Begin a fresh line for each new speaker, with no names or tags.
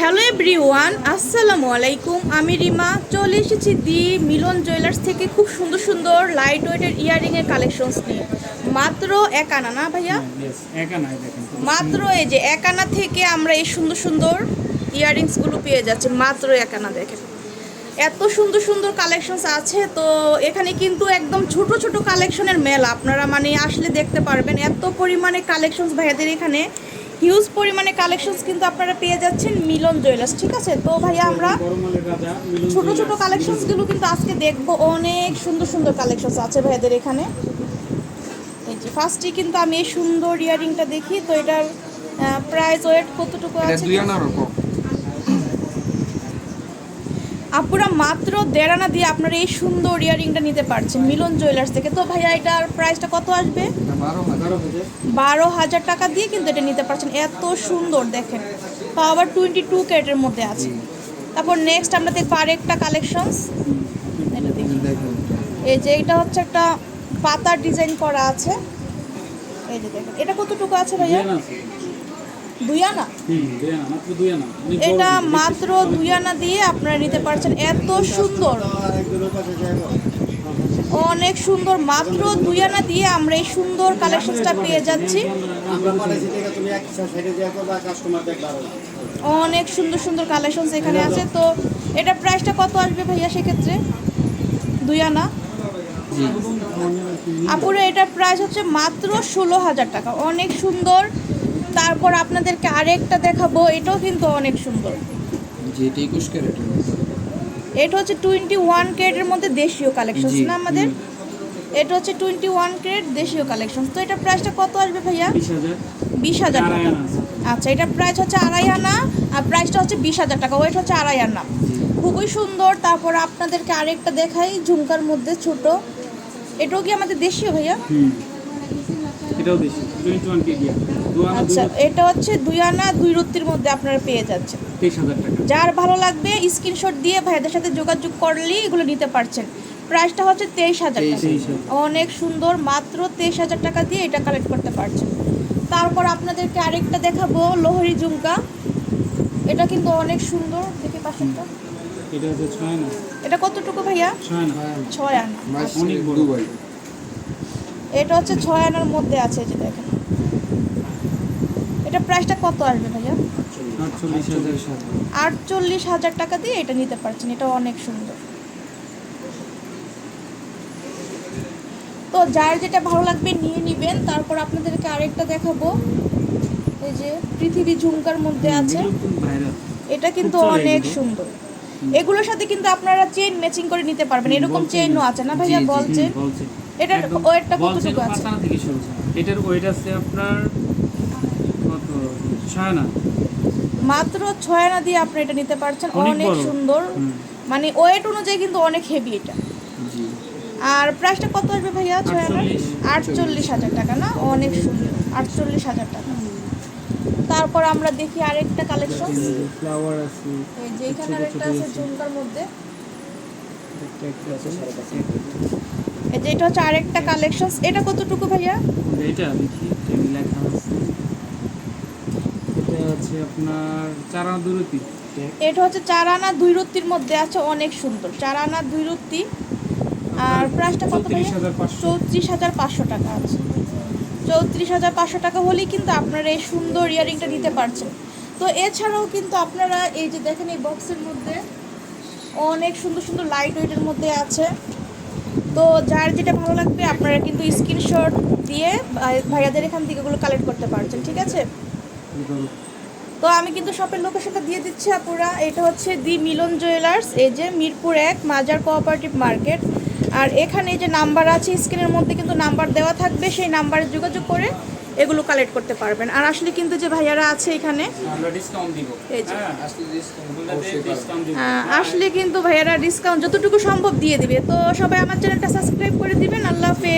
Hello everyone আসসালামু আলাইকুম। আমি রিমা। চলে এসেছি দি মিলন জুয়েলার্স থেকে খুব সুন্দর সুন্দর লাইট ওয়েটের ইয়াররিংয়ের কালেকশনস নিয়ে। মাত্র এক আনা না ভাইয়া? মাত্র এই যে এক আনা থেকে আমরা এই সুন্দর সুন্দর ইয়াররিংসগুলো পেয়ে যাচ্ছি। মাত্র এক আনা দেখেন। এত সুন্দর সুন্দর কালেকশনস আছে তো এখানে কিন্তু একদম ছোট ছোট কালেকশনের মেলা। আপনারা মানে আসলে দেখতে পারবেন এত পরিমাণে কালেকশনস ভাইয়াদের এখানে। হিউজ পরিমাণে কালেকশনস কিন্তু আপনারা পেয়ে যাচ্ছেন মিলন জুয়েলার্স ঠিক আছে? তো ভাইয়া আমরা ছোট ছোট। কালেকশনসগুলো কিন্তু আজকে দেখব। অনেক সুন্দর সুন্দর কালেকশনস আছে ভাইয়াদের এখানে। এই যে ফার্স্টে কিন্তু আমি এই সুন্দর ইয়ারিংটা দেখি তো এটার প্রাইস ওয়েট কতটুকু আছে? আপুরা মাত্র দেড় আনা দিয়ে আপনারা এই সুন্দর ইয়ারিংটা নিতে পারছেন, মিলন জুয়েলার্স থেকে। তো ভাইয়া, এটার প্রাইসটা কত আসবে?
বারো হাজার
টাকা দিয়ে কিন্তু এটা নিতে পারছেন, এত সুন্দর দেখেন। পাওয়ার টোয়েন্টি টু ক্যারেটের মধ্যে আছে। তারপর নেক্সট আমরা দেখব আরেকটা কালেকশনস এই যে এটা হচ্ছে একটা পাতার ডিজাইন করা আছে। এই যে দেখেন, এটা কতটুকু আছে ভাইয়া?
দুই আনা বড়
এটা মাত্র দুই আনা দিয়ে আপনারা নিতে পারছেন। এত সুন্দর। অনেক সুন্দর। মাত্র দুই আনা দিয়ে আমরা এই সুন্দর কালেকশনটা পেয়ে যাচ্ছি। অনেক সুন্দর সুন্দর কালেকশনস এখানে আছে। তো এটা প্রাইসটা কত আসবে ভাইয়া সেক্ষেত্রে? দুই আনা আপুরে এটার প্রাইস হচ্ছে মাত্র ষোলো হাজার টাকা। অনেক সুন্দর। তারপর আপনাদেরকে আরেকটা দেখাবো এটাও কিন্তু অনেক সুন্দর।
জি এটা একুশ ক্যারেট
এটা হচ্ছে টোয়েন্টি ওয়ান ক্যারেটের মধ্যে দেশীয় কালেকশন না আমাদের? এটা হচ্ছে টোয়েন্টি ওয়ান ক্যারেট দেশীয় কালেকশন তো এটা প্রাইসটা কত আসবে ভাইয়া?
বিশ হাজার,
টাকা। আচ্ছা এটা প্রাইস হচ্ছে আড়াই আনা আর প্রাইসটা হচ্ছে বিশ হাজার টাকা। ওয়েট হচ্ছে আড়াই আনা। খুবই সুন্দর। তারপর আপনাদেরকে আরেকটা দেখাই ঝুমকার মধ্যে ছোট। এটাও কি আমাদের দেশীয় ভাইয়া?
হুম। এটাও বেশি, 21 কেজি। দু আনা, দুই
আচ্ছা এটা হচ্ছে দুই আনা দুই রত্তির মধ্যে আপনারা পেয়ে যাচ্ছেন।
23,000 টাকা।
যার ভালো লাগবে স্ক্রিনশট দিয়ে ভাইদের সাথে যোগাযোগ করলেই এগুলো নিতে পারছেন। প্রাইসটা হচ্ছে তেইশ হাজার টাকা। অনেক সুন্দর মাত্র তেইশ হাজার টাকা দিয়ে এটা কালেক্ট করতে পারছেন। তারপর আপনাদেরকে আরেকটা দেখাবো লোহরি ঝুমকা। এটা কিন্তু অনেক সুন্দর দেখে পাশেরটা।
এটা হচ্ছে ছয় আনা,
এটা কতটুকু ভাইয়া?
ছয় আনা।
ছয় আনা।
অনেক বড়।
দুবাই।
এটা হচ্ছে ছয় আনার মধ্যে আছে যে দেখেন। এটা প্রাইসটা কত আসবে ভাইয়া?
আটচল্লিশ হাজার
টাকা দিয়ে এটা নিতে পারছেন এটা অনেক সুন্দর। তো যার যেটা ভালো লাগবে নিয়ে নিবেন তারপর আপনাদেরকে আরেকটা দেখাবো। এই যে পৃথিবী ঝুমকার মধ্যে আছে। এটা কিন্তু অনেক সুন্দর। এগুলোর সাথে কিন্তু আপনারা চেইন ম্যাচিং করে নিতে পারবেন এরকম চেইনও আছে না ভাইয়া? বল
বলছে।
এটার ওয়েটটা কতটুকু আছে?
পাঁচ থেকে শুরু। এটার ওয়েট আছে আপনার কত? ছয় আনা
মাত্র ছয় আনা দিয়ে আপনি এটা নিতে পারছেন।
অনেক
সুন্দর। মানে ওয়েট অনুযায়ী কিন্তু অনেক হেভি এটা। আর প্রাইসটা কত আসবে ভাইয়া ছয় আনা
আটচল্লিশ।
হাজার টাকা না? অনেক সুন্দর। আটচল্লিশ হাজার টাকা। তারপর আমরা দেখি আরেকটা কালেকশন
ফ্লাওয়ার আছে
এই যে এখানে আরেকটা আছে। ঝুমকার মধ্যে। এই যে এটা হচ্ছে আরেকটা কালেকশন এটা কতটুকু ভাইয়া?
এটা দেখি এখানে লেখা আছে। এটা আছে আপনার চারা দূরতি
এটা হচ্ছে চার আনা দুই রত্তির মধ্যে আছে অনেক সুন্দর। চার আনা দুই রত্তি আর প্রাইসটা কত ভাইয়া? চৌত্রিশ হাজার পাঁচশো। টাকা আছে। চৌত্রিশ হাজার পাঁচশো টাকা হলেই কিন্তু আপনারা এই সুন্দর ইয়ারিংটা নিতে পারছেন। তো এছাড়াও কিন্তু আপনারা এই যে দেখেন এই বক্সের মধ্যে অনেক সুন্দর সুন্দর লাইট ওয়েটের মধ্যে আছে। তো যার যেটা ভালো লাগবে আপনারা কিন্তু স্ক্রিনশট দিয়ে ভাইয়াদের এখান থেকে এগুলো কালেক্ট করতে পারছেন, ঠিক আছে? তো আমি কিন্তু শপের লোকেশনটা দিয়ে দিচ্ছি আপুরা। এটা হচ্ছে দি মিলন জুয়েলার্স এই যে মিরপুর এক মাজার কোঅপারেটিভ মার্কেট আর এখানে যে নাম্বার আছে স্ক্রিনের মধ্যে কিন্তু নাম্বার দেওয়া থাকবে, সেই নাম্বারে যোগাযোগ করে এগুলো কালেক্ট করতে পারবেন। আর আসলে কিন্তু যে ভাইয়ারা আছে এখানে।
হ্যাঁ
আহ, আসলে কিন্তু ভাইয়ারা ডিসকাউন্ট যতটুকু সম্ভব দিয়ে দিবে। তো সবাই আমার চ্যানেলটা সাবস্ক্রাইব করে দিবেন। আল্লাহ হাফেজ।